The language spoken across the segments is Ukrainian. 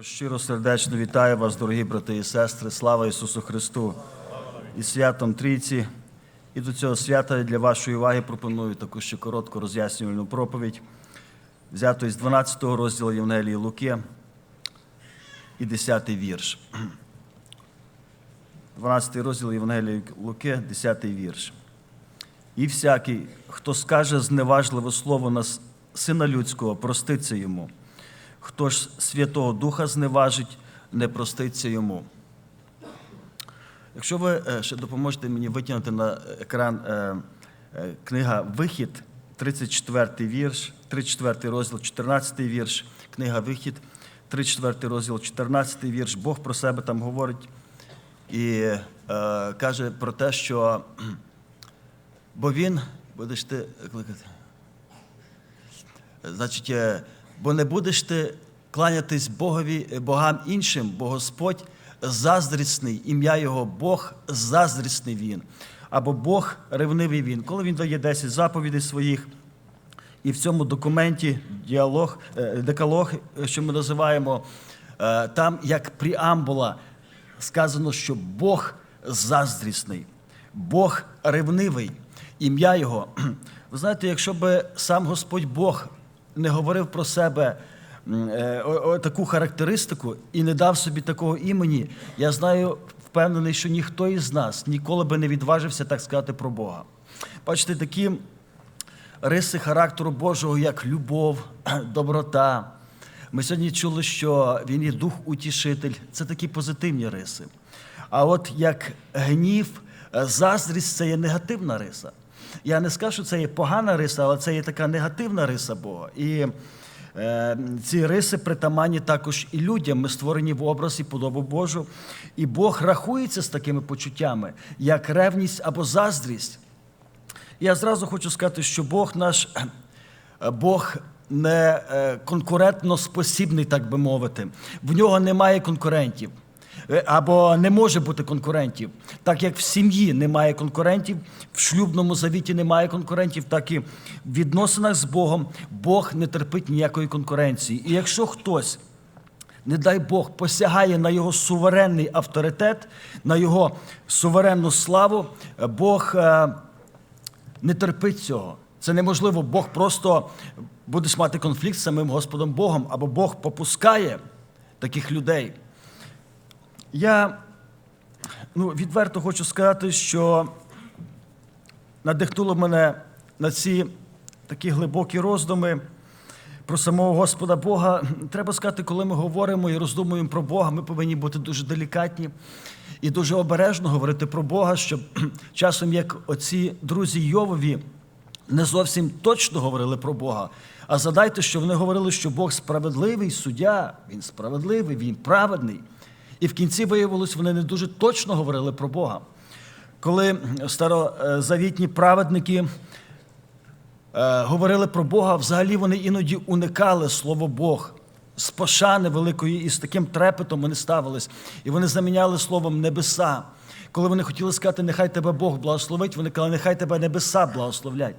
Щиро сердечно вітаю вас, дорогі брати і сестри. Слава Ісусу Христу і святом Трійці. І до цього свята для вашої уваги пропоную таку ще коротку роз'яснювальну проповідь, взяту із 12 розділу Євангелії Луки і 10 вірш. 12 розділ Євангелії Луки, 10 вірш. І всякий, хто скаже зневажливе слово на сина людського, проститься йому. Хто ж Святого Духа зневажить, не проститься йому. Якщо ви е, ще допоможете мені витягнути на екран е, е, книга Вихід, 34 вірш, 34 розділ, 14 вірш, книга Вихід, 34 розділ, 14 вірш, Бог про себе там говорить і е, каже про те, що бо він, будеш ти кликати. Значить, бо не будеш ти кланятись Богові, е, богам іншим, бо Господь заздрісний, ім'я Його Бог заздрісний він. Або Бог ревнивий він. Коли він дає 10 заповідей своїх, і в цьому документі діалог, е, декалог, е, що ми називаємо, там як преамбула сказано, що Бог заздрісний, Бог ревнивий, ім'я Його. Ви знаєте, якщо би сам Господь Бог не говорив про себе е, таку характеристику і не дав собі такого імені, я знаю, впевнений, що ніхто із нас ніколи би не відважився так сказати про Бога. Бачите, такі риси характеру Божого, як любов, доброта. Ми сьогодні чули, що він є дух утішитель. Це такі позитивні риси. А от як гнів, е, заздрість це є негативна риса. Я не скажу, що це є погана риса, але це є така негативна риса Бога. І е, ці риси притаманні також і людям. Ми створені в образ і подобу Божу. І Бог рахується з такими почуттями, як ревність або заздрість. Я зразу хочу сказати, що Бог наш е, Бог не е, конкурентно спосібний, так би мовити. В нього немає конкурентів. Е, Або не може бути конкурентів. Так як в сім'ї немає конкурентів, в шлюбному завіті немає конкурентів, так і в відносинах з Богом Бог не терпить ніякої конкуренції. І якщо хтось не дай Бог, посягає на його суверенний авторитет, на його суверенну славу, е, Бог е, не терпить цього. Це неможливо. Бог просто будеш мати конфлікт з самим Господом Богом, або Бог попускає таких людей. Я ну, відверто хочу сказати, що надихнуло мене на ці такі глибокі роздуми про самого Господа Бога. Треба сказати, коли ми говоримо і роздумуємо про Бога, ми повинні бути дуже делікатні і дуже обережно говорити про Бога, щоб часом, як оці друзі Йовові, не зовсім точно говорили про Бога. А задайте, що вони говорили, що Бог справедливий суддя, він справедливий, він праведний. І в кінці виявилось, вони не дуже точно говорили про Бога. Коли старозавітні праведники е, говорили про Бога, взагалі вони іноді уникали слово Бог. З пошани великої і з таким трепетом вони ставились. І вони заміняли словом небеса. Коли вони хотіли сказати, нехай тебе Бог благословить, вони казали, нехай тебе небеса благословлять.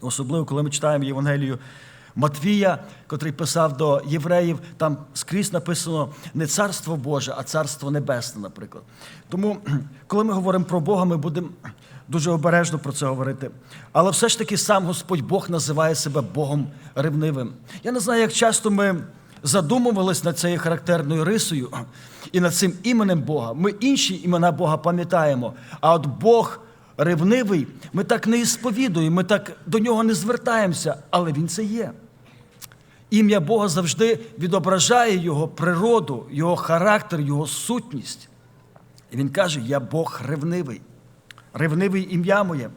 Особливо, коли ми читаємо Євангелію Матвія, котрий писав до євреїв, там скрізь написано не царство Боже, а царство небесне, наприклад. Тому, коли ми говоримо про Бога, ми будемо дуже обережно про це говорити. Але все ж таки сам Господь Бог називає себе Богом ревнивим. Я не знаю, як часто ми задумувались над цією характерною рисою і над цим іменем Бога. Ми інші імена Бога пам'ятаємо, а от Бог ревнивий, ми так не ісповідуємо, ми так до нього не звертаємося, але він це є. Ім'я Бога завжди відображає його природу, його характер, його сутність. І він каже: Я Бог ревнивий, ревнивий ім'я моє.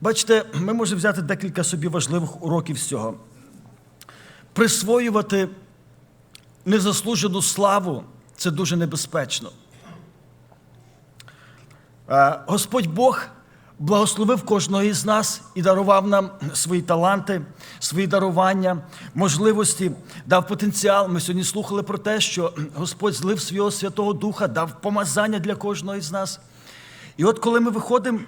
Бачите, ми можемо взяти декілька собі важливих уроків з цього. Присвоювати незаслужену славу це дуже небезпечно. Е, Господь Бог благословив кожного із нас і дарував нам свої таланти, свої дарування, можливості, дав потенціал. Ми сьогодні слухали про те, що Господь злив свого Святого Духа, дав помазання для кожного із нас. І от коли ми виходимо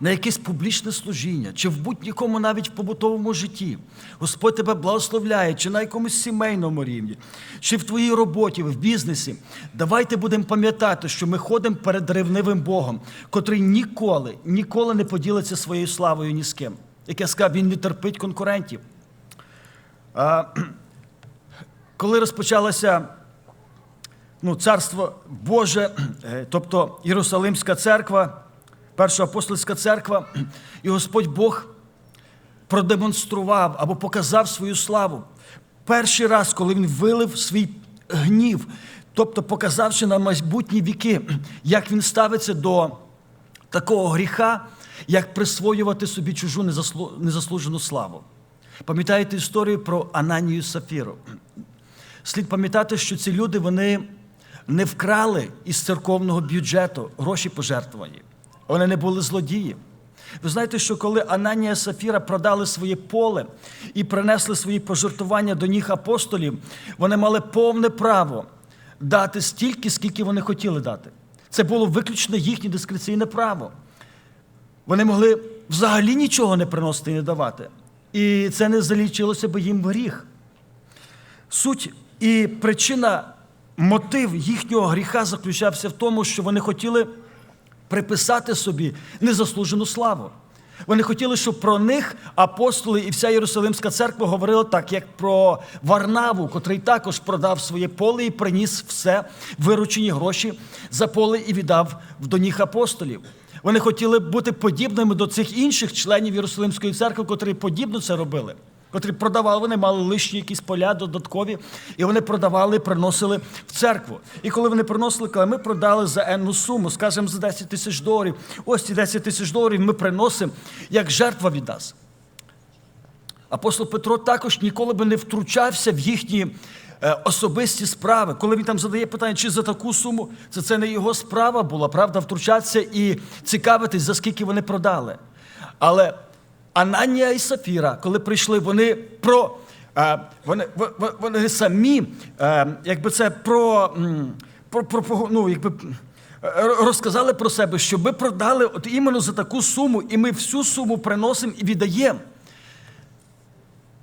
на якесь публічне служіння, чи в будь-якому навіть в побутовому житті. Господь тебе благословляє, чи на якомусь сімейному рівні, чи в твоїй роботі, в бізнесі. Давайте будемо пам'ятати, що ми ходимо перед ревнивим Богом, котрий ніколи, ніколи не поділиться своєю славою ні з ким. Як я сказав, він не терпить конкурентів. А, коли розпочалося ну, царство Боже, е, тобто Єрусалимська церква, Перша апостольська церква, і Господь Бог продемонстрував або показав свою славу. Перший раз, коли він вилив свій гнів, тобто показавши на майбутні віки, як він ставиться до такого гріха, як присвоювати собі чужу незаслужену славу. Пам'ятаєте історію про Ананію Сафіру? Слід пам'ятати, що ці люди вони не вкрали із церковного бюджету гроші пожертвовані. Вони не були злодії. Ви знаєте, що коли Ананія Сафіра продали своє поле і принесли свої пожертвування до ніг апостолів, вони мали повне право дати стільки, скільки вони хотіли дати. Це було виключно їхнє дискреційне право. Вони могли взагалі нічого не приносити і не давати. І це не залічилося би їм в гріх. Суть і причина, мотив їхнього гріха заключався в тому, що вони хотіли приписати собі незаслужену славу. Вони хотіли, щоб про них апостоли і вся Єрусалимська церква говорила так, як про Варнаву, котрий також продав своє поле і приніс все виручені гроші за поле і віддав до ніг апостолів. Вони хотіли бути подібними до цих інших членів Єрусалимської церкви, котрі подібно це робили. Котрі продавали, вони мали лишні якісь поля додаткові, і вони продавали, приносили в церкву. І коли вони приносили, казали, ми продали за енну суму, скажімо, за 10 тисяч доларів. Ось ці 10 тисяч доларів ми приносимо як жертва від нас. Апостол Петро також ніколи би не втручався в їхні е, особисті справи. Коли він там задає питання, чи за таку суму, це, це не його справа була, правда, втручатися і цікавитись, за скільки вони продали. Але Ананія і Сафіра, коли прийшли, вони про. е, Вони, вони, самі, е, якби це про, про, про ну, якби, е, розказали про себе, що ми продали от іменно за таку суму, і ми всю суму приносимо і віддаємо.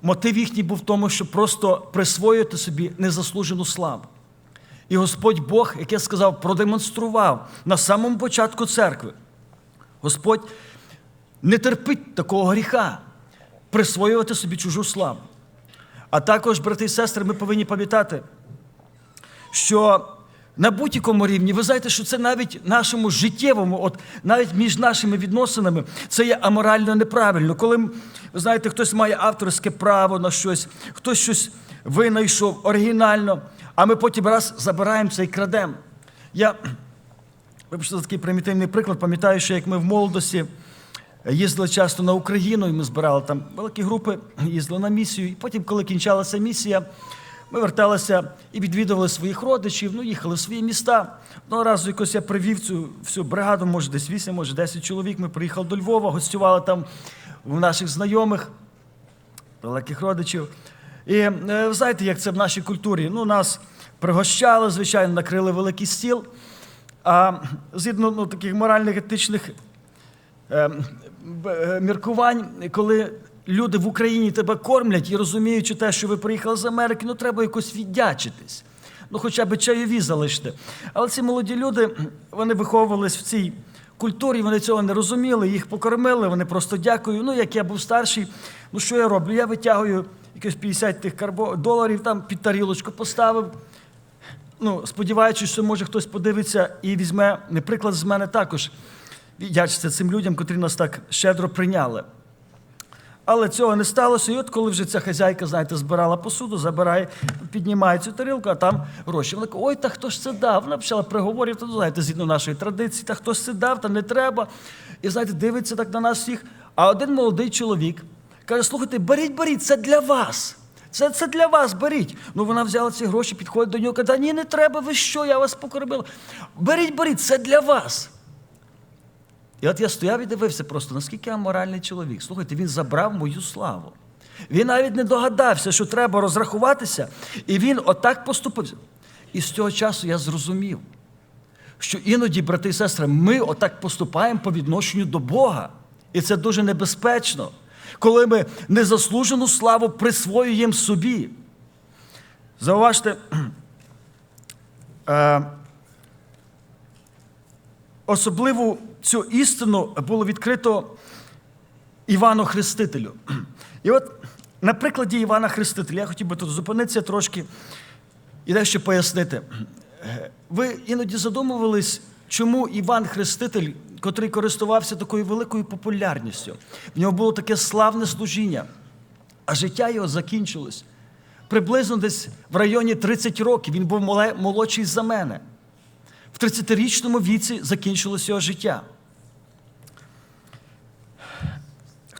Мотив їхній був в тому, щоб просто присвоїти собі незаслужену славу. І Господь Бог, як я сказав, продемонстрував на самому початку церкви. Господь не терпить такого гріха присвоювати собі чужу славу. А також, брати і сестри, ми повинні пам'ятати, що на будь-якому рівні, ви знаєте, що це навіть нашому життєвому, от навіть між нашими відносинами, це є аморально неправильно. Коли, ви знаєте, хтось має авторське право на щось, хтось щось винайшов оригінально, а ми потім раз забираємо це і крадемо. Я, вибачте за такий примітивний приклад, пам'ятаю, що як ми в молодості їздили часто на Україну, і ми збирали там великі групи, їздили на місію. І потім, коли кінчалася місія, ми верталися і відвідували своїх родичів, ну, їхали в свої міста. Одного разу якось я привів цю всю бригаду, може десь 8, може 10 чоловік. Ми приїхали до Львова, гостювали там у наших знайомих, великих родичів. І е, знаєте, як це в нашій культурі? Ну, нас пригощали, звичайно, накрили великий стіл. А згідно ну, таких моральних етичних е, б- е, міркувань, коли люди в Україні тебе кормлять і розуміючи те, що ви приїхали з Америки, ну треба якось віддячитись. Ну, хоча б чайові залиште. Але ці молоді люди, вони виховувались в цій культурі, вони цього не розуміли, їх покормили, вони просто дякую. Ну, як я був старший, ну що я роблю? Я витягую якось 50 тих карбо... доларів, там під тарілочку поставив. Ну, сподіваючись, що може хтось подивиться і візьме приклад з мене також. Віддячиться цим людям, котрі нас так щедро прийняли. Але цього не сталося. І от коли вже ця хазяйка, знаєте, збирала посуду, забирає, піднімає цю тарілку, а там гроші. Вона каже, ой, та хто ж це дав? Вона почала приговорів, то знаєте, згідно нашої традиції, та хто ж це дав, та не треба. І знаєте, дивиться так на нас всіх. А один молодий чоловік каже: слухайте, беріть, беріть, це для вас. Це, це для вас, беріть. Ну вона взяла ці гроші, підходить до нього, каже, ні, не треба, ви що, я вас покормила. Беріть, беріть, це для вас. І от я стояв і дивився просто, наскільки я моральний чоловік. Слухайте, він забрав мою славу. Він навіть не догадався, що треба розрахуватися, і він отак поступив. І з цього часу я зрозумів, що іноді, брати і сестри, ми отак поступаємо по відношенню до Бога. І це дуже небезпечно, коли ми незаслужену славу присвоюємо собі. Зауважте, е, особливу цю істину було відкрито Івану Хрестителю. І от на прикладі Івана Хрестителя я хотів би тут зупинитися трошки і дещо пояснити. Ви іноді задумувались, чому Іван Хреститель, котрий користувався такою великою популярністю, в нього було таке славне служіння, а життя його закінчилось. Приблизно десь в районі 30 років він був молодший за мене. В 30-річному віці закінчилось його життя.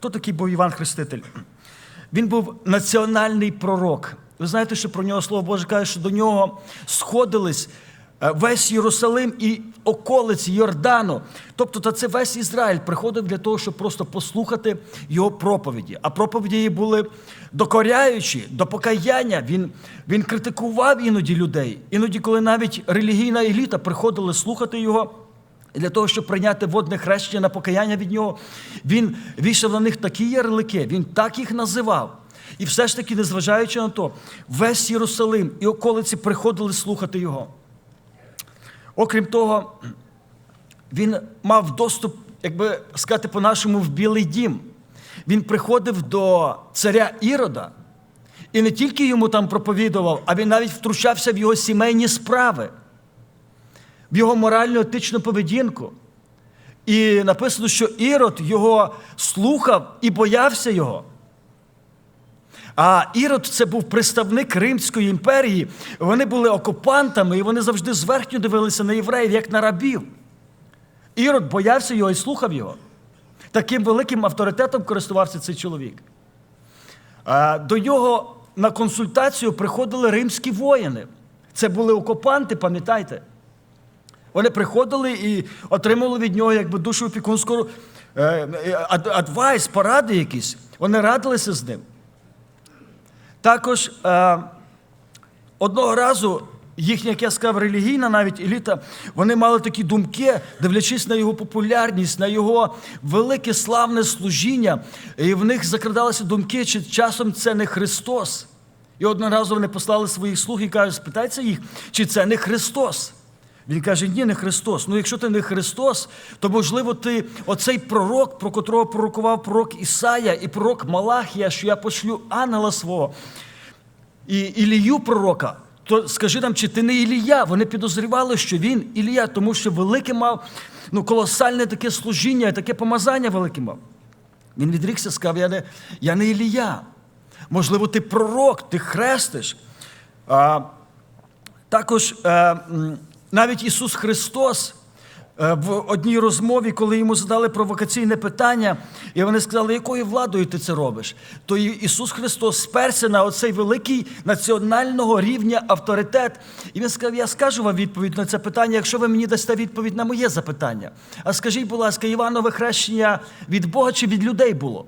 Хто такий був Іван Хреститель? Він був національний пророк. Ви знаєте, що про нього Слово Боже каже, що до нього сходились е, весь Єрусалим і околиці Йордану. Тобто, та це весь Ізраїль приходив для того, щоб просто послухати його проповіді. А проповіді її були докоряючі, до покаяння. Він, він критикував іноді людей. Іноді, коли навіть релігійна еліта приходила слухати його. Для того, щоб прийняти водне хрещення на покаяння від нього, він вішав на них такі ярлики, він так їх називав. І все ж таки, незважаючи на то, весь Єрусалим і околиці приходили слухати його. Окрім того, він мав доступ, як би сказати по-нашому, в Білий дім. Він приходив до царя Ірода і не тільки йому там проповідував, а він навіть втручався в його сімейні справи в його моральну етичну поведінку. І написано, що Ірод його слухав і боявся його. А Ірод це був представник Римської імперії. Вони були окупантами, і вони завжди зверхньо дивилися на євреїв, як на рабів. Ірод боявся його і слухав його. Таким великим авторитетом користувався цей чоловік. До нього на консультацію приходили римські воїни. Це були окупанти, пам'ятайте. Вони приходили і отримали від нього якби душу опікунську е, адвайс, поради якісь. Вони радилися з ним. Також е, одного разу їхня, як я сказав, релігійна навіть еліта, вони мали такі думки, дивлячись на його популярність, на його велике славне служіння. І в них закрадалися думки, чи часом це не Христос. І одного разу вони послали своїх слуг і кажуть, спитайте їх, чи це не Христос. Він каже, ні, не Христос. Ну, якщо ти не Христос, то можливо ти оцей пророк, про котрого пророкував пророк Ісая і пророк Малахія, що я пошлю ангела свого і Ілію пророка, то скажи нам, чи ти не Ілія? Вони підозрювали, що він Ілія, тому що велике мав ну, колосальне таке служіння, таке помазання велике мав. Він відрікся, сказав, я не, я не Ілія. Можливо, ти пророк, ти хрестиш. А, також е, м, навіть Ісус Христос е, в одній розмові, коли йому задали провокаційне питання, і вони сказали, якою владою ти це робиш, то Ісус Христос сперся на оцей великий національного рівня авторитет. І він сказав: Я скажу вам відповідь на це питання, якщо ви мені дасте відповідь на моє запитання. А скажіть, будь ласка, Іванове хрещення від Бога чи від людей було?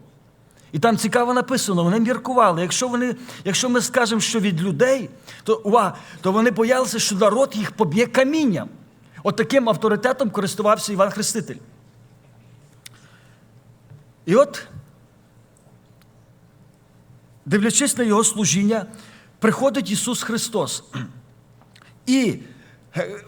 І там цікаво написано, вони міркували. Якщо вони, якщо ми скажемо, що від людей, то, уа, то вони боялися, що народ їх поб'є камінням. От таким авторитетом користувався Іван Хреститель. І от, дивлячись на його служіння, приходить Ісус Христос. І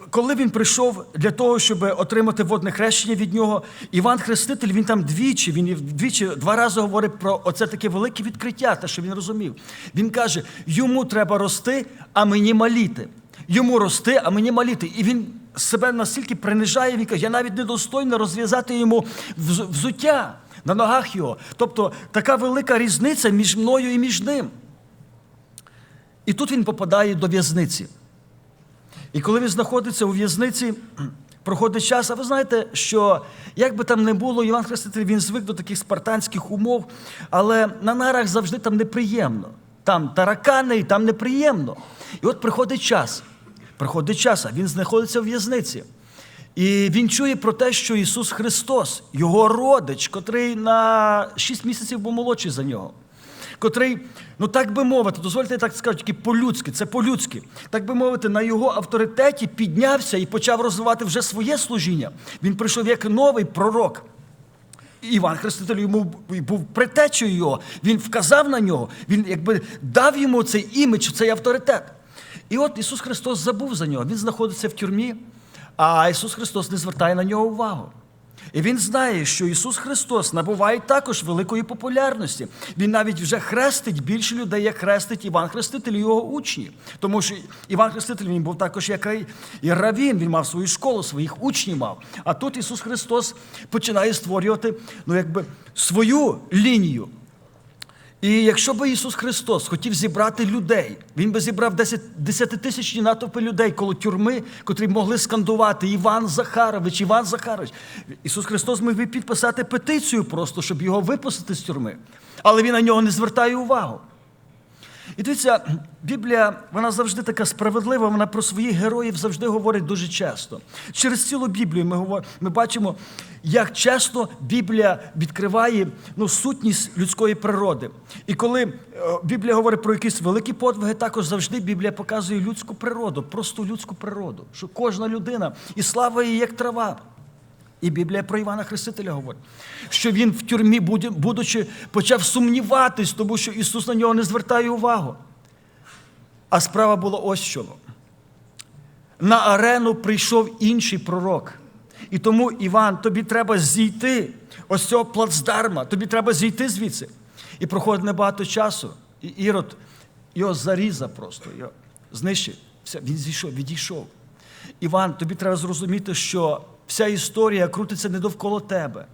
коли він прийшов для того, щоб отримати водне хрещення від нього, Іван Хреститель, він там двічі, він двічі, два рази говорить про оце таке велике відкриття, те, що він розумів. Він каже: йому треба рости, а мені маліти. Йому рости, а мені маліти. І він себе настільки принижає, він каже, я навіть недостойно розв'язати йому взуття на ногах його. Тобто така велика різниця між мною і між ним. І тут він попадає до в'язниці. І коли він знаходиться у в'язниці, проходить час, а ви знаєте, що як би там не було, Іван Хреститель він звик до таких спартанських умов, але на нарах завжди там неприємно. Там таракани, і там неприємно. І от приходить час. Приходить час, а він знаходиться в в'язниці. І він чує про те, що Ісус Христос, його родич, котрий на 6 місяців був молодший за нього котрий, ну так би мовити, дозвольте так скажу, тільки по-людськи, це по-людськи, так би мовити, на його авторитеті піднявся і почав розвивати вже своє служіння. Він прийшов як новий пророк. Іван Хреститель йому був притечею його, він вказав на нього, він якби дав йому цей імідж, цей авторитет. І от Ісус Христос забув за нього. Він знаходиться в тюрмі, а Ісус Христос не звертає на нього увагу. І він знає, що Ісус Христос набуває також великої популярності. Він навіть вже хрестить більше людей, як хрестить Іван Хреститель і його учні. Тому що Іван Хреститель він був також як і равін, він мав свою школу, своїх учнів мав. А тут Ісус Христос починає створювати ну, якби, свою лінію. І якщо би Ісус Христос хотів зібрати людей, Він би зібрав 10 десятитисячні натовпи людей коло тюрми, котрі могли скандувати Іван Захарович, Іван Захарович. Ісус Христос міг би підписати петицію просто, щоб його випустити з тюрми. Але він на нього не звертає увагу. І дивіться, Біблія, вона завжди така справедлива, вона про своїх героїв завжди говорить дуже часто. Через цілу Біблію ми говор- ми бачимо, як часто Біблія відкриває ну, сутність людської природи. І коли е, Біблія говорить про якісь великі подвиги, також завжди Біблія показує людську природу, просто людську природу, що кожна людина і слава її як трава. І Біблія про Івана Хрестителя говорить, що він в тюрмі, будучи, почав сумніватись, тому що Ісус на нього не звертає увагу. А справа була ось що. На арену прийшов інший пророк. І тому, Іван, тобі треба зійти ось цього плацдарма, тобі треба зійти звідси. І проходить небагато часу. І Ірод його зарізав просто, його знищив. Все, він зійшов, відійшов. Іван, тобі треба зрозуміти, що вся історія крутиться не довкола тебе.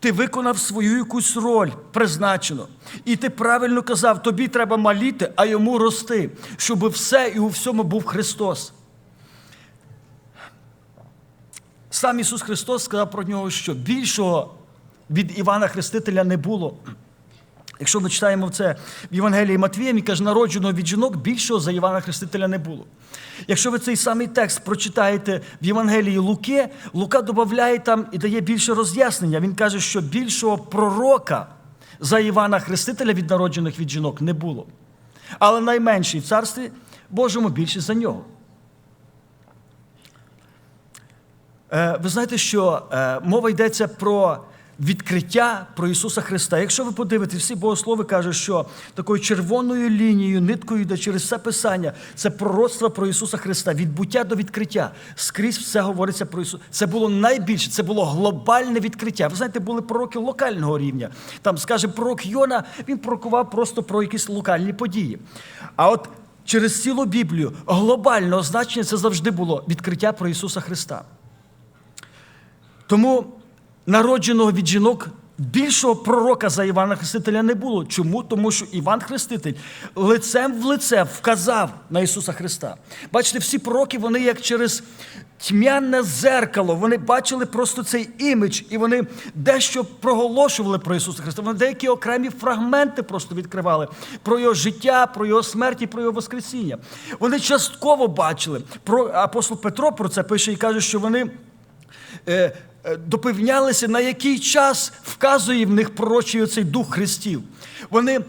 Ти виконав свою якусь роль призначену. І ти правильно казав, тобі треба маліти, а йому рости, щоб все і у всьому був Христос. Сам Ісус Христос сказав про нього, що більшого від Івана Хрестителя не було. Якщо ми читаємо це в Євангелії Матвія, він каже, народженого від жінок більшого за Івана Хрестителя не було. Якщо ви цей самий текст прочитаєте в Євангелії Луки, Лука додає там і дає більше роз'яснення. Він каже, що більшого пророка за Івана Хрестителя від народжених від жінок не було. Але найменший в царстві Божому більше за нього. Е, Ви знаєте, що е, мова йдеться про відкриття про Ісуса Христа. Якщо ви подивитесь, всі богослови кажуть, що такою червоною лінією, ниткою йде через все писання, це пророцтво про Ісуса Христа, від буття до відкриття. Скрізь все говориться про Ісуса. Це було найбільше, це було глобальне відкриття. Ви знаєте, були пророки локального рівня. Там, скажімо, пророк Йона, він пророкував просто про якісь локальні події. А от через цілу Біблію глобального значення це завжди було відкриття про Ісуса Христа. Тому народженого від жінок більшого пророка за Івана Хрестителя не було. Чому? Тому що Іван Хреститель лицем в лице вказав на Ісуса Христа. Бачите, всі пророки, вони як через тьмяне зеркало, вони бачили просто цей імідж, і вони дещо проголошували про Ісуса Христа. Вони деякі окремі фрагменти просто відкривали про його життя, про його смерть і про його Воскресіння. Вони частково бачили. Апостол Петро про це пише і каже, що вони е, допевнялися, на який час вказує в них пророчий оцей дух Христів. Вони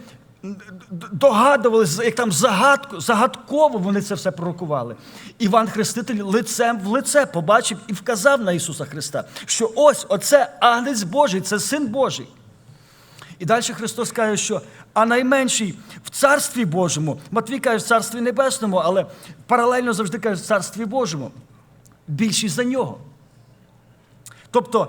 догадувалися, як там загадку, загадково вони це все пророкували. Іван Хреститель лицем в лице побачив і вказав на Ісуса Христа, що ось оце Агнець Божий, це Син Божий. І далі Христос каже, що а найменший в Царстві Божому, Матвій каже в Царстві Небесному, але паралельно завжди каже в Царстві Божому, більший за нього. Тобто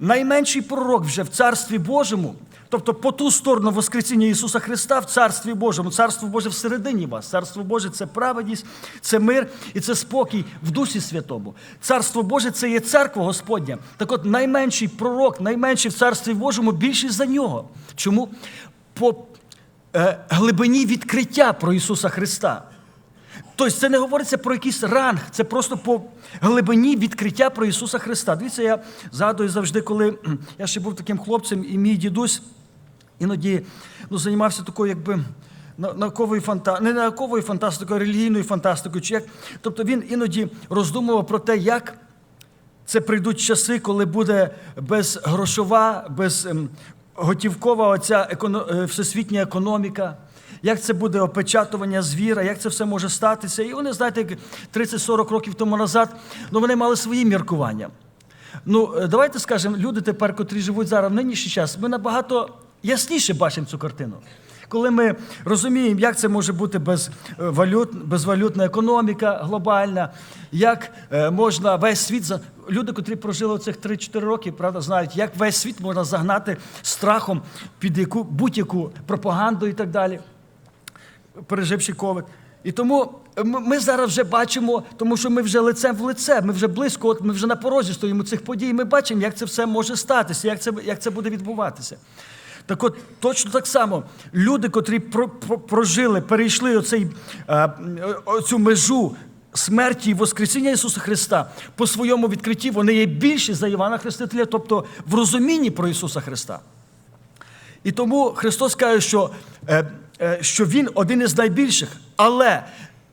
найменший пророк вже в Царстві Божому, тобто по ту сторону Воскресіння Ісуса Христа в Царстві Божому, Царство Боже всередині вас. Царство Боже це праведність, це мир і це спокій в Дусі Святому. Царство Боже це є церква Господня. Так от найменший пророк, найменший в Царстві Божому, більший за нього. Чому? По е, глибині відкриття про Ісуса Христа. Тобто це не говориться про якийсь ранг, це просто по глибині відкриття про Ісуса Христа. Дивіться, я згадую завжди, коли я ще був таким хлопцем, і мій дідусь іноді ну, займався такою, якби. Науковою фанта... не науковою фантастикою, а релігійною фантастикою. Чи як... Тобто він іноді роздумував про те, як це прийдуть часи, коли буде безгрошова, без ем, оця е, всесвітня економіка. Як це буде опечатування звіра, як це все може статися? І вони, знаєте, 30-40 років тому назад, ну вони мали свої міркування. Ну, е, давайте скажемо, люди тепер, котрі живуть зараз в нинішній час, ми набагато ясніше бачимо цю картину. Коли ми розуміємо, як це може бути без е, валют, безвалютна економіка глобальна, як е, можна весь світ за люди, котрі прожили цих 3-4 роки, правда, знають, як весь світ можна загнати страхом під яку будь-яку пропаганду і так далі переживши ковід. І тому ми ми зараз вже бачимо, тому що ми вже лицем в лице, ми вже близько, от ми вже на порозі стоїмо цих подій. Ми бачимо, як це все може статися, як це, як це буде відбуватися. Так от, точно так само, люди, котрі про, про- прожили, перейшли оцей, е, оцю межу смерті і Воскресіння Ісуса Христа, по своєму відкритті вони є більші за Івана Хрестителя, тобто в розумінні про Ісуса Христа. І тому Христос каже, що, е, е, що Він один із найбільших. Але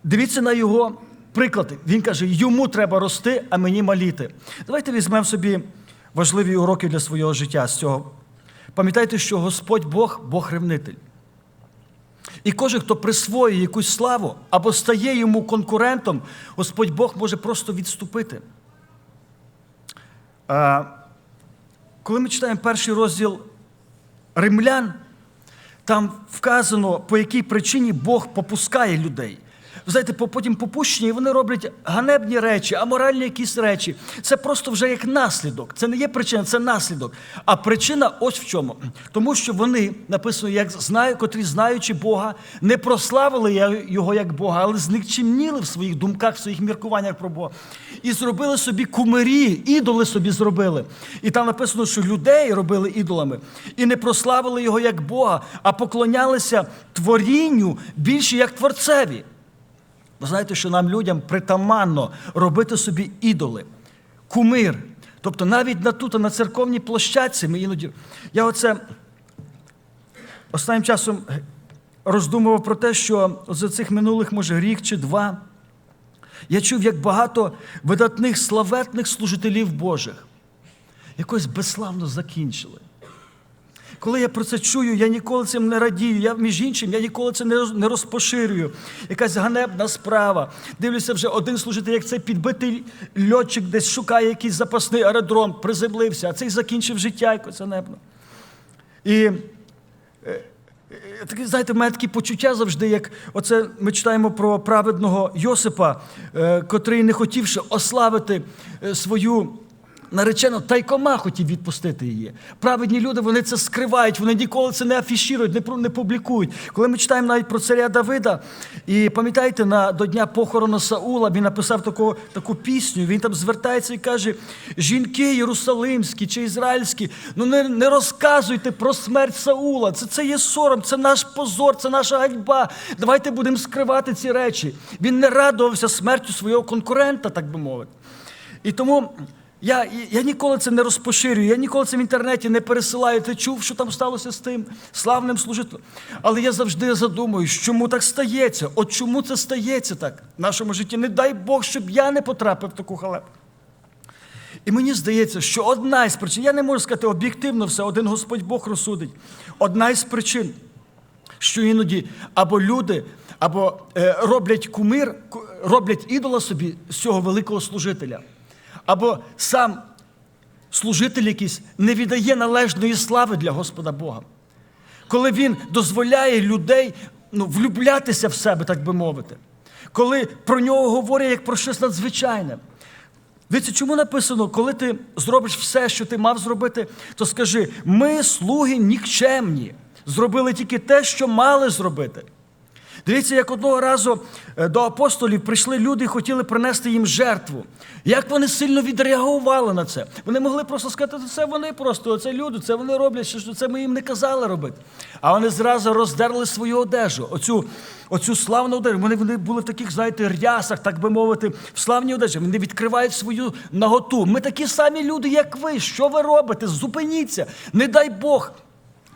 дивіться на його приклади. Він каже, йому треба рости, а мені маліти. Давайте візьмемо собі важливі уроки для свого життя з цього. Пам'ятайте, що Господь Бог Бог ревнитель. І кожен, хто присвоює якусь славу або стає йому конкурентом, Господь Бог може просто відступити. Коли ми читаємо перший розділ римлян, там вказано, по якій причині Бог попускає людей. Знаєте, потім попущені, і вони роблять ганебні речі, аморальні якісь речі. Це просто вже як наслідок. Це не є причина, це наслідок. А причина ось в чому. Тому що вони, написано, як знаю, котрі, знаючи Бога, не прославили його як Бога, але зникчемніли в своїх думках, в своїх міркуваннях про Бога. І зробили собі кумирі, ідоли собі зробили. І там написано, що людей робили ідолами. І не прославили його як Бога, а поклонялися творінню більше як творцеві. Ви знаєте, що нам людям притаманно робити собі ідоли, кумир. Тобто навіть на тут, на церковній площадці ми іноді. Я оце останнім часом роздумував про те, що за цих минулих, може, рік чи два, я чув, як багато видатних славетних служителів Божих якось безславно закінчили. Коли я про це чую, я ніколи цим не радію. Я, між іншим, я ніколи це не розпоширюю. Якась ганебна справа. Дивлюся, вже один служитель, як цей підбитий льотчик десь шукає якийсь запасний аеродром, приземлився, а цей закінчив життя якось ганебно. І е, е, знаєте, в мене такі почуття завжди, як оце ми читаємо про праведного Йосипа, е, котрий, не хотівши ославити свою наречену, тайкома хотів відпустити її. Праведні люди, вони це скривають, вони ніколи це не афішірують, не публікують. Коли ми читаємо навіть про царя Давида, і пам'ятаєте, на, до дня похорону Саула він написав таку, таку пісню, він там звертається і каже: жінки єрусалимські чи ізраїльські, ну не, не розказуйте про смерть Саула. Це, це є сором, це наш позор, це наша ганьба. Давайте будемо скривати ці речі. Він не радувався смертю свого конкурента, так би мовити. І тому я, я ніколи це не розпоширюю, я ніколи це в інтернеті не пересилаю. Ти чув, що там сталося з тим славним служителем. Але я завжди задумуюсь, чому так стається? От чому це стається так в нашому житті? Не дай Бог, щоб я не потрапив в таку халепу. І мені здається, що одна із причин, я не можу сказати об'єктивно все, один Господь Бог розсудить. Одна із причин, що іноді або люди, або е, роблять кумир, роблять ідола собі з цього великого служителя, або сам служитель якийсь не віддає належної слави для Господа Бога. Коли він дозволяє людей ну, влюблятися в себе, так би мовити, коли про нього говорять як про щось надзвичайне. Дивіться, чому написано, коли ти зробиш все, що ти мав зробити, то скажи: ми, слуги нікчемні, зробили тільки те, що мали зробити. Дивіться, як одного разу е, до апостолів прийшли люди і хотіли принести їм жертву. Як вони сильно відреагували на це? Вони могли просто сказати, це вони просто, це люди, це вони роблять, що це ми їм не казали робити. А вони зразу роздерли свою одежу, оцю, оцю славну одежу. Вони, вони були в таких, знаєте, рясах, так би мовити, в славній одежі. Вони відкривають свою наготу. Ми такі самі люди, як ви. Що ви робите? Зупиніться, не дай Бог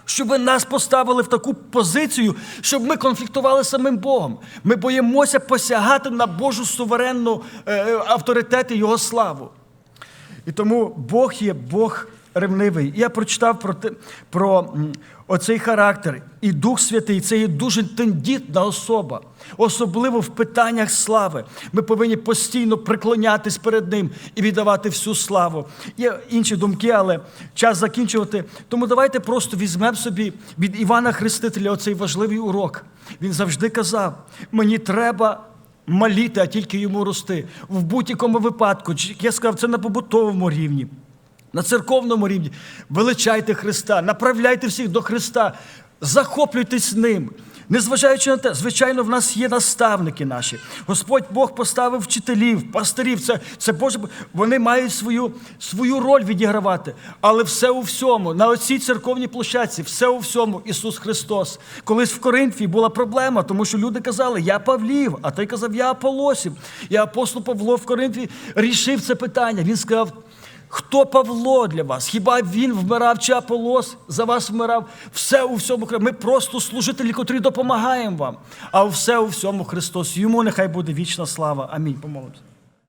щоб нас поставили в таку позицію, щоб ми конфліктували самим Богом. Ми боїмося посягати на Божу суверенну е, авторитет і Його славу. І тому Бог є Бог ревнивий. Я прочитав про, про оцей характер і Дух Святий це є дуже тендітна особа, особливо в питаннях слави. Ми повинні постійно приклонятись перед ним і віддавати всю славу. Є інші думки, але час закінчувати. Тому давайте просто візьмемо собі від Івана Хрестителя оцей важливий урок. Він завжди казав: мені треба. Маліти, а тільки йому рости. В будь-якому випадку, я сказав, це на побутовому рівні, на церковному рівні. Величайте Христа, направляйте всіх до Христа, захоплюйтесь ним. Незважаючи на те, звичайно, в нас є наставники наші. Господь Бог поставив вчителів, пастирів. Це, це Боже, вони мають свою, свою роль відігравати. Але все у всьому, на оцій церковній площадці, все у всьому Ісус Христос. Колись в Коринфі була проблема, тому що люди казали, я Павлів, а той казав, я Аполосів. І апостол Павло в Коринфі рішив це питання. Він сказав. Хто Павло для вас? Хіба він вмирав чи Аполос за вас вмирав? Все у всьому Ми просто служителі, котрі допомагаємо вам. А все у всьому Христос. Йому нехай буде вічна слава. Амінь. Помолимося.